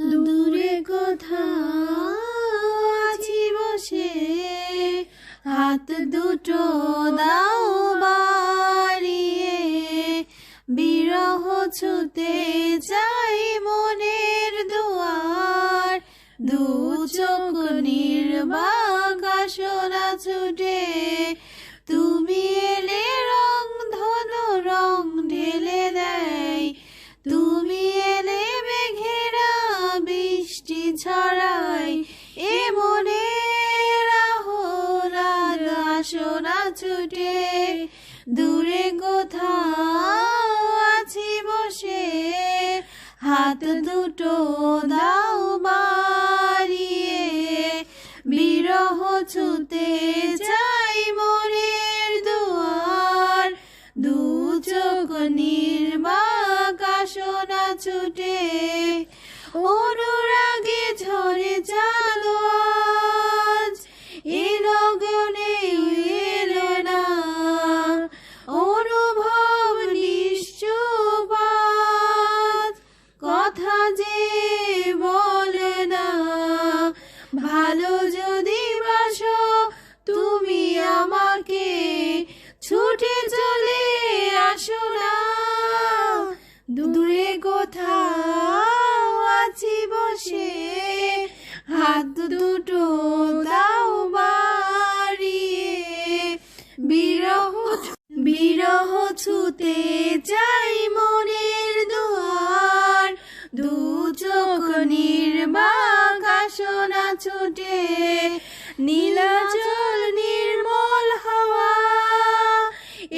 দূরে কোথাও আছি বসে। হাত দুটো দাও বাড়িয়ে। বিরহ ছুতে চাই মনের দুয়ার। দু চোখ নির্বাক ছুটে। আসনা ছুটে, দূরে কোথাও আছি বসে। হাত দুটো দাও বাড়িয়ে, বিরহ ছুতে চাই মনের দুয়ার। দু চোখ নির্বাক আসনা ছুটে ভালো যদি বাসো, তুমি আমাকে ছুটে চলে আসো না। দূরে কোথাও আছি বসে, হাত দুটো দাও বাড়িয়ে। বিরহ বিরহ ছুতে চাই ছুটে নীলাচল নির্মল হাওয়া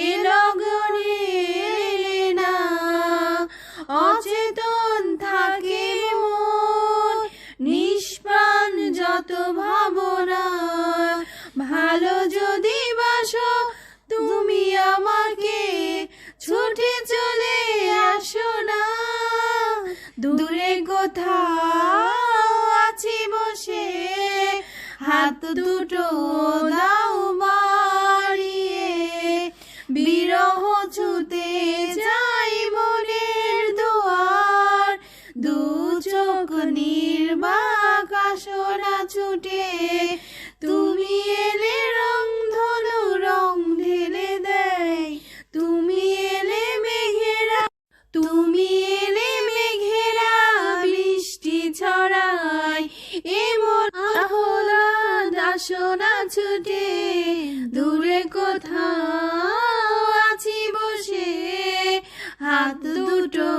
এলগনে এলে না। অচেতন থাকে মন, নিষ্প্রাণ যত ভাবনা। ভালো যদি বাসো, তুমি আমাকে ছুটে চলে আসো না। দূরে কোথাও হাত দুটো দাও বাড়িয়ে, বিরহ ছুতে যাই মনের দুয়ার। দু চোখ নির্বাক আসনা ছুটে, তুমি এলে রং ধনু, রং ঢেলে দেয়। তুমি এলে মেঘেরা, তুমি আসনা ছুটে, দূরে কোথাও আছি বসে। হাত দুটো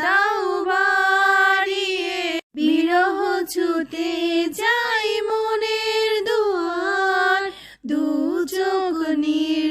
দাও বাড়িয়ে, বিরহ ছুটে যাই মনের দুয়ার। দু চোখ নিয়ে